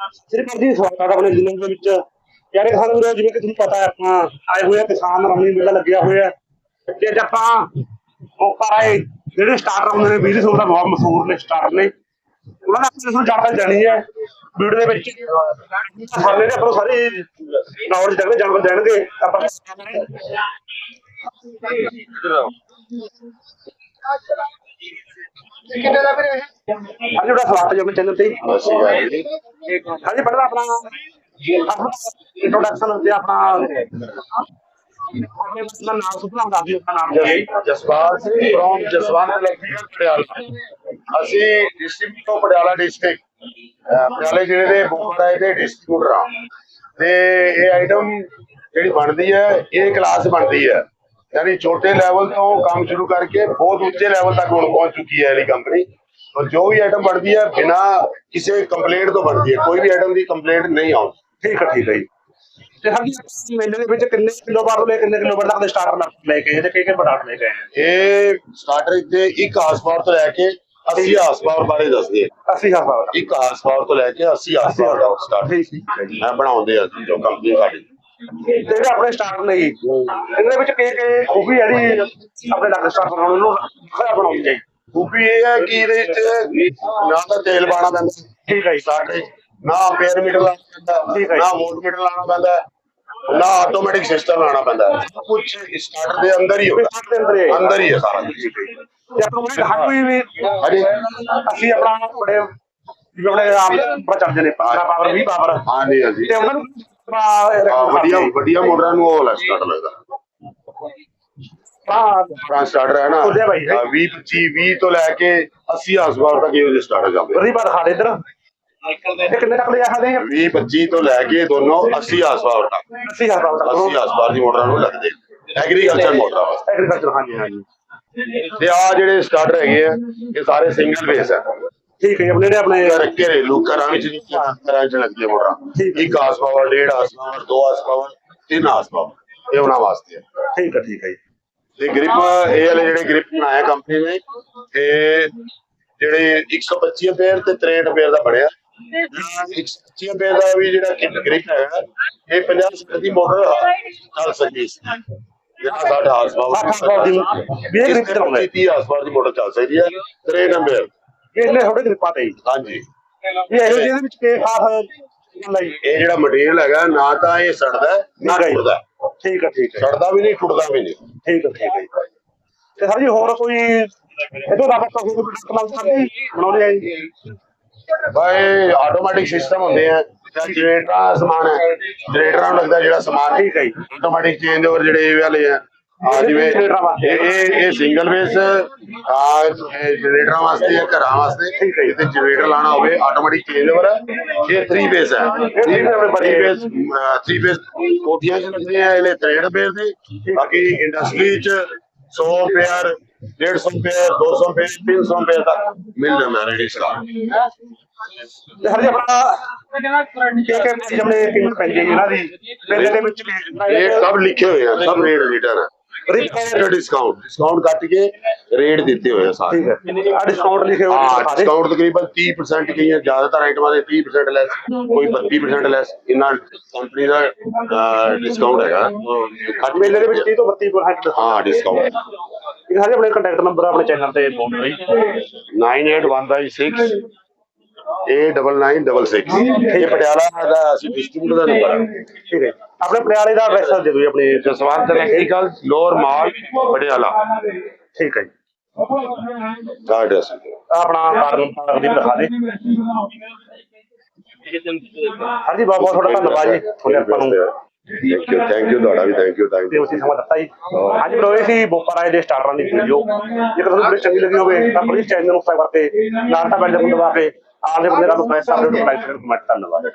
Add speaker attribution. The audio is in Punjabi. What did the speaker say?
Speaker 1: ਸਿਰਫ ਜੀ ਸਵਾਗਤ ਹੈ ਆਪਣੇ ਜ਼ਿਲ੍ਹੇ ਦੇ ਵਿੱਚ। ਯਾਰੇ ਖਾਨ ਵੀਰੋ ਜਿਵੇਂ ਕਿ ਤੁਹਾਨੂੰ ਪਤਾ ਹੈ, ਆਪਾਂ ਆਏ ਹੋਏ ਆ, ਕਿਸਾਨ ਰਮਣੀ ਮੇਲਾ ਲੱਗਿਆ ਹੋਇਆ ਹੈ। ਤੇ ਅੱਜ ਆਪਾਂ ਉਹ ਪਰ ਆਏ, ਜਿਹੜੇ ਸਟਾਰਟਰ ਹੁੰਦੇ ਨੇ ਬਿਜ਼ਨਸ ਉਹਦਾ ਬਹੁਤ ਮਸ਼ਹੂਰ ਨੇ ਸਟਾਰਟਰ ਨੇ। ਉਹਨਾਂ ਦਾ ਆਪਾਂ ਨੂੰ ਜਾਣਕਾਰੀ ਜਾਣੀ ਹੈ। ਵੀਡੀਓ ਦੇ ਵਿੱਚ ਸਾਰੇ ਨੇ ਆਪਾਂ ਸਾਰੇ ਨੌਲੇਜ ਦੇਣਗੇ, ਜਾਣਕਾਰੀ ਦੇਣਗੇ। ਆਪਾਂ ਅੱਜ ਜਿਹੜਾ ਸਵਾਗਤ ਹੈ ਆਪਣੇ ਚੈਨਲ ਤੇ ਹਾਂਜੀ ਪਹਿਲਾਂ ਆਪਣਾ। ਇੰਟਰੋਡਕਸ਼ਨ ਤੇ ਆਪਣਾ। ਆਪਣੇ ਦਾ ਨਾਮ ਸੁਪਨਾ ਦੱਸ ਦਿਓ ਆਪਣਾ ਨਾਮ। ਜੀ
Speaker 2: ਜਸਪਾਲ ਸਿੰਘ ਫਰੋਮ ਜਸਵੰਤ ਇਲੈਕਟ੍ਰੀਕਲ ਪਟਿਆਲਾ। ਅਸੀਂ ਡਿਸਟ੍ਰਿਕਟ ਤੋਂ ਪਟਿਆਲਾ ਡਿਸਟ੍ਰਿਕਟ ਪਟਿਆਲੇ ਜ਼ਿਲ੍ਹੇ ਦੇ ਬੋਪਰਾਏ ਦੇ ਡਿਸਟ੍ਰੀਬਿਊਟਰ ਹਾਂ। ਤੇ ਇਹ ਆਈਟਮ ਜਿਹੜੀ ਬਣਦੀ ਹੈ ਇਹ ਕਲਾਸ ਬਣਦੀ ਹੈ। ਯਾਨੀ ਛੋਟੇ ਲੈਵਲ ਤੋਂ ਕੰਮ ਸ਼ੁਰੂ ਕਰਕੇ ਬਹੁਤ ਉੱਚੇ ਲੈਵਲ ਤੱਕ ਹੁਣ ਪਹੁੰਚ ਚੁੱਕੀ ਹੈ ਇਹ ਕੰਪਨੀ ਔਰ ਜੋ ਵੀ ਆਈਟਮ ਬਣਦੀ ਹੈ ਬਿਨਾ ਕਿਸੇ ਕੰਪਲੇਂਟ ਤੋਂ ਬਣਦੀ ਹੈ। ਕੋਈ ਵੀ ਆਈਟਮ ਦੀ ਕੰਪਲੇਂਟ ਨਹੀਂ ਆਉਂਦੀ।
Speaker 1: ਠੀਕ ਹੈ ਠੀਕ ਹੈ ਤੇ ਜੀ ਮੇਲੇ ਦੇ ਵਿੱਚ ਕਿੰਨੇ ਕਿਲੋ ਬਾਰ ਤੋਂ ਲੈ ਕਿੰਨੇ ਕਿਲੋ ਬਾਰ ਤੱਕ ਦੇ ਸਟਾਰਟਰ ਲੈ ਕੇ ਤੇ ਕਿਹੜੇ ਪ੍ਰੋਡਕਟ ਲੈ ਕੇ?
Speaker 2: ਇਹ ਸਟਾਰਟਰ ਦੇ ਇੱਕ ਹਾਰਸ ਪਾਵਰ ਤੋਂ ਲੈ ਕੇ 80 ਹਾਰਸ ਪਾਵਰ ਬਾਰੇ ਦੱਸਦੇ ਆ।
Speaker 1: ਅੱਸੀ ਹਜ਼ਾਰ ਦਾ
Speaker 2: ਇੱਕ ਹਾਰਸ ਪਾਵਰ ਤੋਂ ਲੈ ਕੇ 80 ਹਾਰਸ ਪਾਵਰ ਦਾ ਸਟਾਰਟ
Speaker 1: ਠੀਕ ਠੀਕ ਹੈ
Speaker 2: ਬਣਾਉਂਦੇ ਆ ਜੋ ਕੰਪਨੀ ਸਾਡੀ।
Speaker 1: ਤੇ ਜਿਹੜੇ ਆਪਣੇ ਸਟਾਰਟਰ ਨੇ ਜੀ ਇਹਨਾਂ ਦੇ ਵਿੱਚ ਕਿ ਕਿ ਖੂਬੀ ਜਿਹੜੀ ਆਪਣੇ ਲੱਗ ਸਟਾਰਟਰ ਬਣਾਉਣ ਨੂੰ ਖਰਾ ਬਣਾਉਣੀ ਚਾਹੀਦੀ।
Speaker 2: ਖੂਬੀ ਇਹ ਹੈ ਕਿ ਇਹਦੇ ਵਿੱਚ ਨਾ ਤਾਂ ਤੇਲ ਪਾਣਾ ਪੈਂਦਾ
Speaker 1: ਠੀਕ ਹੈ ਜੀ।
Speaker 2: ਵਿੱਚ ਨਾ ਪੇਅਰ ਮੀਟਰ ਲਾਣਾ
Speaker 1: ਠੀਕ
Speaker 2: ਪੈਂਦਾ
Speaker 1: ਹੈ।
Speaker 2: ਨਾ ਵੋਲਟ ਮੀਟਰ ਲਾਣਾ ਪੈਂਦਾ ਨਾ ਆਟੋਮੈਟਿਕ ਸਿਸਟਮ ਲਾਣਾ ਪੈਂਦਾ। ਕੁਝ ਸਟਾਰਟਰ ਦੇ ਅੰਦਰ ਹੀ
Speaker 1: ਦੇ ਅੰਦਰ ਹੀ ਹੈ
Speaker 2: ਅੰਦਰ ਹੀ ਹੈ ਸਾਰਾ
Speaker 1: ਤੇ ਆਪਾਂ ਨੂੰ ਹਰ ਕੋਈ ਵੀ
Speaker 2: ਹਾਂਜੀ।
Speaker 1: ਅਸੀਂ ਆਪਣਾ ਬੜੇ ਜਿਵੇਂ ਆਪਣੇ ਆਪ ਪਰ ਚੱਲਦੇ ਨੇ 15 ਪਾਵਰ 20 ਪਾਵਰ।
Speaker 2: ਹਾਂਜੀ ਹਾਂਜੀ।
Speaker 1: ਤੇ ਉਹਨਾਂ ਨੂੰ
Speaker 2: ਹਾਂ, ਵਧੀਆ ਵਧੀਆ ਮੋਟਰਾਂ ਨੂੰ ਉਹ ਵਾਲਾ ਸਟਾਰਟਰ ਲੱਗਦਾ।
Speaker 1: ਹਾਂ।
Speaker 2: ਪੁਰਾਣਾ ਸਟਾਰਟਰ ਹੈ ਨਾ
Speaker 1: ਉਹਦੇ ਬਾਈ,
Speaker 2: ਹਾਂ, 20 25 20 ਤੋਂ ਲੈ ਕੇ 80 ਹਾਰਸ ਪਾਵਰ ਤੱਕ ਇਹ ਸਟਾਰਟਰ ਜਾਂਦੇ
Speaker 1: ਉਹਦੀ ਬਾਤ ਖਾ ਦੇ ਇੱਧਰ। ਇਹ ਕਿੰਨੇ ਤੱਕ ਲਿਆ ਖਾਦੇ
Speaker 2: 20 25 ਤੋਂ ਲੈ ਕੇ ਦੋਨੋਂ 80 ਹਾਰਸ ਪਾਵਰ ਤੱਕ।
Speaker 1: 80 ਹਜ਼ਾਰ ਦਾ
Speaker 2: 80 ਹਾਰਸ ਪਾਵਰ ਦੀ ਮੋਟਰਾਂ ਨੂੰ ਲੱਗਦੇ। ਐਗਰੀਕਲਚਰ ਮੋਟਰਾਂ ਵਾਸਤੇ।
Speaker 1: ਐਗਰੀਕਲਚਰ ਹਾਂਜੀ ਹਾਂਜੀ।
Speaker 2: ਤੇ ਆ ਜਿਹੜੇ ਸਟਾਰਟਰ ਹੈਗੇ ਆ ਇਹ ਸਾਰੇ ਸਿੰਗਲ ਬੇਸ ਹੈ
Speaker 1: ਠੀਕ ਹੈ ਜੀ, ਆਪਣੇ ਜਿਹੜੇ ਆਪਣੇ
Speaker 2: ਘਰ ਘਰੇਲੂ ਘਰਾਂ ਵਿੱਚ ਘਰਾਂ ਚ ਲੱਗਦੀਆਂ ਮੋਟਰਾਂ ਇੱਕ ਹਾਰਸ ਪਾਵਰ ਡੇਢ ਹਾਰਸ ਪਾਵਰ ਦੋ ਹਾਰਸ ਪਾਵਰ ਤਿੰਨ ਹਾਰਸ ਪਾਵਰ ਇਹ ਉਹਨਾਂ ਵਾਸਤੇ ਹੈ।
Speaker 1: ਠੀਕ ਹੈ ਠੀਕ ਹੈ ਜੀ।
Speaker 2: ਤੇ ਗ੍ਰਿਪ ਇਹ ਵਾਲੇ ਜਿਹੜੇ ਗ੍ਰਿਪ ਬਣਾਇਆ ਕੰਪਨੀ ਨੇ ਇਹ ਜਿਹੜੇ 125 ਰੁਪਏ ਤੇ 63 ਰੁਪਏ ਦਾ ਬਣਿਆ। 125 ਰੁਪਏ ਦਾ ਵੀ ਜਿਹੜਾ ਗ੍ਰਿਪ ਹੈਗਾ ਇਹ 50 ਰੁਪਏ ਦੀ ਮੋਟਰ ਚੱਲ ਸਕਦੀ ਹੈ ਜਿਹੜਾ 60 ਹਾਰਸ ਪਾਵਰ
Speaker 1: 60 ਹਾਰਸ ਦੀ ਵੀ ਇਹ grip ਚਲਾਉਂਦਾ ਹੈ।
Speaker 2: 30 ਹਾਰਸ ਦੀ ਮੋਟਰ ਚੱਲ ਸਕਦੀ ਹੈ 63 ਰੁਪਏ
Speaker 1: ਇਹਨੇ ਥੋੜੇ ਗ੍ਰਿਪਾਂ ਤੇ ਜੀ।
Speaker 2: ਹਾਂਜੀ।
Speaker 1: ਇਹ ਇਹੋ ਜਿਹੇ ਦੇ ਵਿੱਚ ਕੀ ਖਾਸ ਹੈ ਜੀ
Speaker 2: ਇਹ ਜਿਹੜਾ ਮਟੀਰੀਅਲ ਹੈਗਾ ਨਾ ਤਾਂ ਇਹ ਸੜਦਾ ਹੈ, ਨਾ
Speaker 1: ਠੀਕ ਹੈ ਜੀ।
Speaker 2: ਟੁੱਟਦਾ ਹੈ।
Speaker 1: ਠੀਕ ਹੈ ਠੀਕ ਹੈ।
Speaker 2: ਸੜਦਾ ਵੀ ਨਹੀਂ ਟੁੱਟਦਾ ਵੀ ਨਹੀਂ।
Speaker 1: ਠੀਕ ਹੈ ਠੀਕ ਹੈ ਜੀ। ਤੇ ਸਰ ਜੀ ਹੋਰ ਕੋਈ ਇਹਦੋਂ ਇਲਾਵਾ ਕੋਈ ਪ੍ਰੋਡਕਟ ਨਾਲ ਸਾਡੀ ਬਣਾਉਣੇ ਆ ਜੀ?
Speaker 2: ਬਾਈ ਆਟੋਮੈਟਿਕ ਸਿਸਟਮ ਹੁੰਦੇ ਆ। ਜਾਂ ਜਨਰੇਟਰ ਦਾ ਸਮਾਨ ਹੈ। ਜਨਰੇਟਰਾਂ ਨੂੰ ਲੱਗਦਾ ਜਿਹੜਾ ਸਮਾਨ
Speaker 1: ਠੀਕ ਹੈ ਜੀ।
Speaker 2: ਆਟੋਮੈਟਿਕ ਚੇਂਜ ਓਵਰ ਜਿਹੜੇ ਇਹ ਵਾਲੇ ਆ। ਆ ਜਿਵੇਂ ਇਹ ਇਹ ਇਹ ਸਿੰਗਲ ਬੇਸ ਆ ਜਨਰੇਟਰਾਂ ਵਾਸਤੇ ਜਾਂ ਘਰਾਂ ਵਾਸਤੇ
Speaker 1: ਠੀਕ ਹੈ ਜੀ।
Speaker 2: ਤੇ ਜਨਰੇਟਰ ਲਾਣਾ ਹੋਵੇ ਆਟੋਮੈਟਿਕ ਚੇਂਜ ਓਵਰ ਇਹ 3 ਬੇਸ ਹੈ
Speaker 1: three base ਆਪਣੇ ਬੜੇ
Speaker 2: 3 ਬੇਸ 3 ਬੇਸ ਕੋਠੀਆਂ ਚ ਲੱਗਦੇ ਆ ਇਹਲੇ 63 ਬੇਸ ਦੇ। ਬਾਕੀ ਇੰਡਸਟਰੀ ਚ 100 ਪੇਅਰ 150 ਪੇਅਰ 200 ਪੇਅਰ 300 ਪੇਅਰ ਤੱਕ ਮਿਲ ਜਾਂਦਾ ਰੈਡੀ ਸਟਾਕ
Speaker 1: ਤੇ ਸਰ ਜੀ ਆਪਣਾ ਕੀ ਕੀ ਜਿਵੇਂ ਕੀਮਤ ਪੈਂਦੀ ਹੈ ਇਹਨਾਂ ਦੀ। ਮੇਲੇ ਦੇ ਵਿੱਚ
Speaker 2: ਰੇਟ ਸਭ ਲਿਖੇ ਹੋਏ ਆ ਸਭ ਰੇਟ ਰਿਟਰ ਹੈ
Speaker 1: ਰੇਟ
Speaker 2: ਡਿਸਕਾਊਂਟ ਡਿਸਕਾਊਂਟ ਕੱਟ ਕੇ ਰੇਟ ਦਿੱਤੇ ਹੋਏ ਆ ਸਾਰੇ।
Speaker 1: ਠੀਕ ਹੈ। ਆ ਡਿਸਕਾਊਂਟ ਲਿਖੇ ਹੋਏ
Speaker 2: ਹਾਂ
Speaker 1: ਨੇ ਸਾਰੇ।
Speaker 2: ਡਿਸਕਾਊਂਟ ਤਕਰੀਬਨ 30% ਕਈਆਂ ਜ਼ਿਆਦਾਤਰ ਆਈਟਮਾਂ ਦੇ 30% ਲੈਸ ਕੋਈ 32% ਲੈਸ ਇੰਨਾ ਕੰਪਨੀ ਦਾ ਡਿਸਕਾਊਂਟ ਹੈਗਾ। ਘੱਟ
Speaker 1: ਮੇਲੇ ਦੇ ਵਿੱਚ 30 ਤੋਂ 32%
Speaker 2: ਹਾਂ ਡਿਸਕਾਊਂਟ
Speaker 1: ਇਹ ਸਾਰੇ ਆਪਣੇ ਕੰਟੈਕਟ ਨੰਬਰ ਆਪਣੇ ਚੈਨਲ ਤੇ ਫੋਨ ਕਰੋ ਜੀ।
Speaker 2: 98156 89966 ਇਹ ਪਟਿਆਲਾ ਦਾ ਅਸੀਂ ਡਿਸਟ੍ਰੀਬਿਊਟਰ ਦਾ ਨੰਬਰ ਹੈ
Speaker 1: ਠੀਕ ਹੈ। ਆਪਣੇ ਪਟਿਆਲੇ ਦਾ ਐਡਰੈਸ ਦੇ ਦਿਓ ਜੀ ਆਪਣੇ
Speaker 2: Jaswant electrical Lower Mall Patiala.
Speaker 1: ਠੀਕ ਹੈ ਜੀ।
Speaker 2: ਦਾ ਐਡਰੈਸ
Speaker 1: ਆਪਣਾ ਕਾਰਨ ਪਾਰਕ ਦੀ ਦਿਖਾ ਦੇ। ਹਾਂਜੀ ਬਹੁਤ ਬਹੁਤ ਤੁਹਾਡਾ ਧੰਨਵਾਦ ਜੀ। ਤੁਹਾਡੇ ਆਪਾਂ ਨੂੰ
Speaker 2: ਥੈਂਕ ਯੂ ਥੈਂਕ ਯੂ ਤੁਹਾਡਾ ਵੀ ਥੈਂਕ ਯੂ ਥੈਂਕ ਯੂ
Speaker 1: ਉਸੇ ਸਮਾਂ ਦਿੱਤਾ ਜੀ। ਹਾਂਜੀ ਬਰੋ ਇਹ ਸੀ ਬੋਪਰਾਏ ਦੇ ਸਟਾਰਟਰਾਂ ਦੀ ਵੀਡੀਓ ਜੇਕਰ ਤੁਹਾਨੂੰ ਵੀਡੀਓ ਚੰਗੀ ਲੱਗੀ ਹੋਵੇ ਤਾਂ ਪਲੀਜ਼ ਚੈਨਲ ਨੂੰ ਸਬਸਕ੍ਰਾਈਬ ਕਰਕੇ ਨਾਲ ਤਾਂ ਬੈਲ ਦਬਾ ਕੇ ਆਲੇ ਬੰਦੇ ਨਾਲ ਪ੍ਰੈਸ ਕਰ ਦਿਓ ਲਾਈਕ ਕਮੈਂਟ ਧੰਨਵਾਦ।